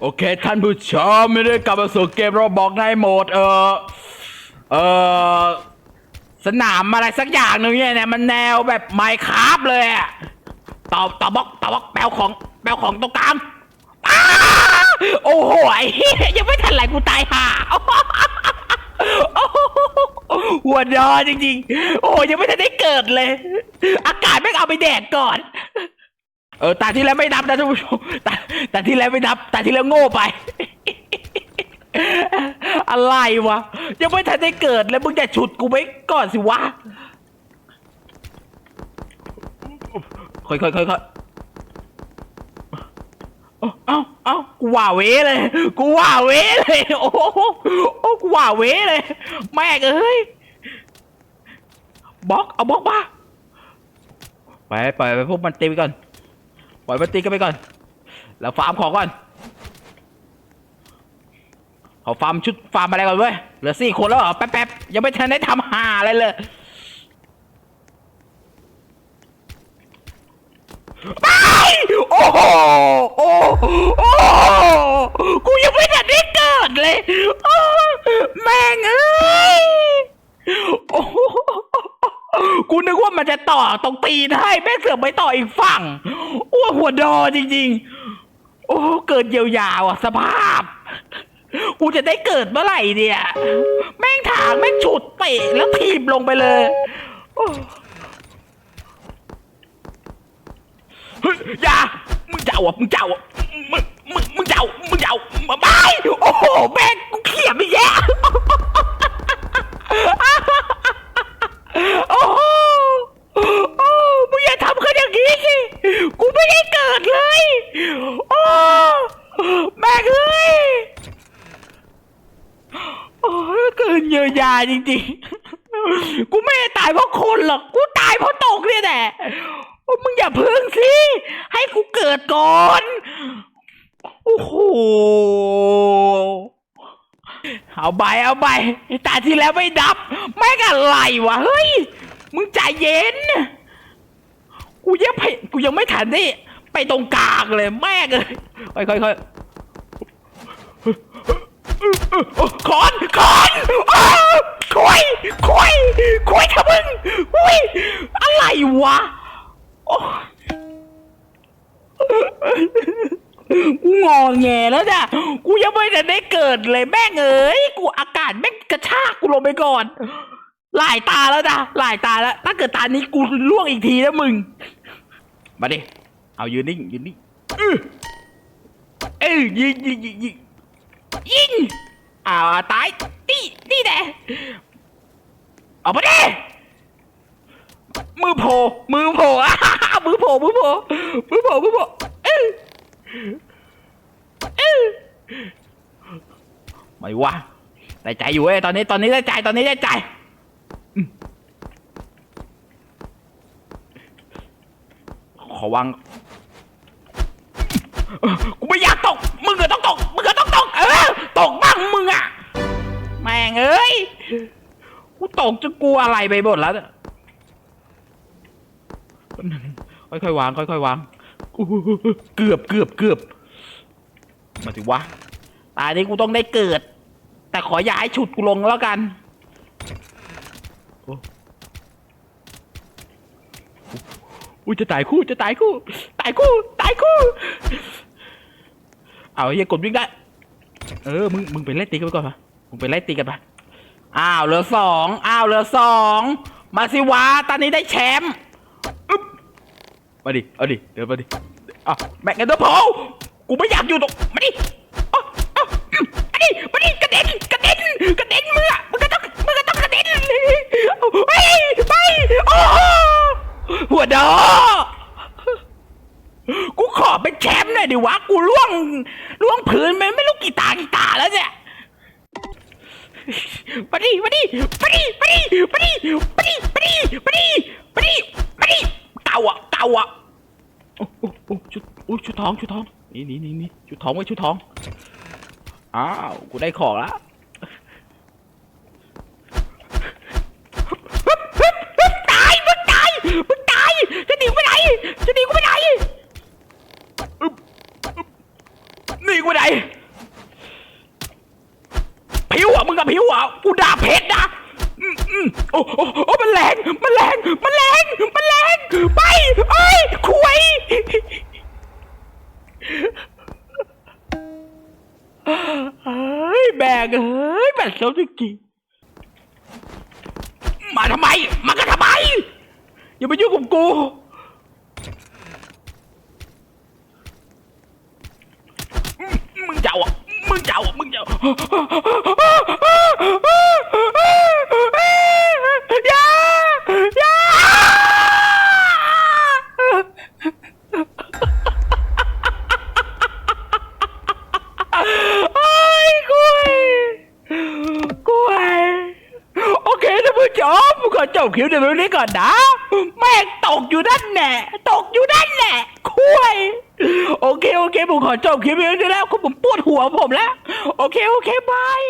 โอเค ท่านผู้ชมไม่ได้กลับมาสู่เกมเราบอกในโหมด เออเออสนามอะไรสักอย่างหนึ่งเนี่ยเนี่ยมันแนวแบบไมค์คราฟเลยอะต่อต่อบล็อกต่อบล็อกแปลของแปลของตรงกลางอ้าโอ้โหไอ้เหี้ยยังไม่ทันไรกูตายห่าโอ้โหหัวดอจริงๆ โอ้โหยังไม่ทันได้เกิดเลย อากาศไม่งเอาไปแดดก่อน เออตาที่แล้วไม่นับนะท่านผู้ชมตาตาที่แล้วไม่นับตาที่แล้วโง่ไป อะไรวะ ยังไม่ทันได้เกิดเลยมึงจะฉุดกูไปก่อนสิวะค่อยๆค่อยๆค่อยเอาเอาเอากูว่าเวเลย กูว่าเวเลย โอ้โหโอ้กูว่าเวเลย แม่เอ้ยบล็อกเอาบล็อกมาไปไปไปพวกมันตีไปก่อน ปล่อยมันตีกันไปก่อน แล้วฟาร์มของก่อนขอฟาร์มชุดฟาร์มอะไรก่อนเว้ย เหลือสี่คนแล้วเหรอ แป๊บๆ ยังไม่ทันได้ทำหาอะไรเลยไปโอ้โห โอ้โหโอ้โหกูยังไม่ทันได้เกิดเลย แม่งเอ้ย โอ้โห กูนึกว่ามันจะต่อตรงตีนให้แม่งเสือกไปต่ออีกฝั่งอ้วหัวดอจริง ๆ โอ้เกิดยาวๆอะสภาพ กูจะได้เกิดเมื่อไหร่เนี่ย แม่งถางแม่งฉุดเตะแล้วถีบลงไปเลยโอ้เฮ้ยอย่ามึงเจ้าอะมึงเจ้าอะมึงมึงมึงเจ้ามึงเจ้ามาบายโอ้โหแม่งกูเขียไม่แย่ โอ้โหโอ้มึงอย่าทำกันอย่างนี้สิ กูไม่ได้เกิดเลย โอ้แม่งเอ้ย โอ้ยเกินเยียวยาจริงๆ กูไม่ได้ตายเพราะคนหรอก กูตายเพราะตกเนี่ยแหละโอ้มึงอย่าพึ่งสิ ให้กูเกิดก่อน โอ้โห เอาใบเอาใบตาที่แล้วไม่ดับแม่งอะไรวะ เฮ้ย มึงใจเย็น กูยังไปกูยังไม่ทันได้ไปตรงกลางเลย แม่เลยค่อยๆ คอนคอนอคุยคุยคุยกับมึงอุ้ยอะไรวะกูงอแงแล้วเนี่ยกูยังไม่ได้ได้เกิดเลยแม่งเอ้ยกูอากาศแม่งกระชากกูลงไปก่อน หลายตาแล้วนะหลายตาแล้ว ถ้าเกิดตานี้กูล่วงอีกทีแล้วมึง มาดิเอายืนนิ่งยืนนิ่งเอ้ยยิงยิงยิงยิงยิง อาตายนี่นี่แน่เอาไปดิมือโผล่มือโผล่อะมือโผล่มือโผล่มือโผล่มือโผล่เอ้ยเอ้ยไม่วะได้ใจอยู่เว้ยตอนนี้ตอนนี้ได้ใจตอนนี้ได้ใจขอวางกูไม่ย กูจะกลัวอะไรไปหมดแล้วเค่อยๆวางค่อยๆวางเกือบเกือบเกือบมาถึงวะตายนี้กูต้องได้เกิด แต่ขอย่าให้ฉุดกูลงแล้วกันอ้อุ้ยจะตายคู่จะตายคู่ ตายคู่ ตายคู่ เอาเฮียกดวิ่งได้ เออมึงมึงไปไล่ตีกันไปก่อนปะมึงไปไล่ตีกันปะ อ้าวเหลือสองอ้าวเหลือสองมาสิวะตอนนี้ได้แชมป์อึ๊บมาดิเอาดิเดี๋ยวมาดิอะแม็กกันเดอร์โพกูไม่อยากอยู่ตรงมาดิอาเอาอืมมาดิมาดิกระเด็นกระเด็นกระเด็นมึงอะมึงก็ต้องมึงก็ต้องกระเด็นเฮ้ยไปโอ้โหหัวดอกูขอเป็นแชมป์หน่อยดิวะกูล่วงล่วงพื้นไปไม่รู้กี่ตากี่ตาแล้วเนี่ย มาดิมาดิมาดิมาดิมาดิมาดิมาดิมาดิมาดิมาดิเก่าอะเก่าอะโอ้โอ้โอ้ชุดโอ้ชุดทองชุดทองนี่นี่นี่นี่ชุดทองไว้ชุดทองอ้าวกูได้ของแล้วตายมึงตายมึงตายจะหนีไปไหนจะหนีกูไปไหน อึ๊บอึ๊บ นี่กูไหนผิวอะมึงกับผิวอะกูด่าเพชรนะอืม โอ้โอ้โอ้มันแรงมันแรงมันแรงมันแรงไปเอ้ยคุยเฮ้ยแบกเฮ้ยแบกเซลจริงมาทำไมมากันทำไม อย่ามายุ่งกับกู มึงเจ้าอะมึงเจ้าอะมึงเจ้าอย่าไอ้ยกุยกุยโอเคท่านผู้ชมผมขอจ บคลิปในเดี๋ยวนี้ก่อนนะ แม่งตกอยู่นั่นแหละตกอยู่นั่นแหละคุยโอเคโอเคผมขอจบคลิปนี้ได้แล้วผมปวดหัวผมแล้ว โอเคโอเคบาย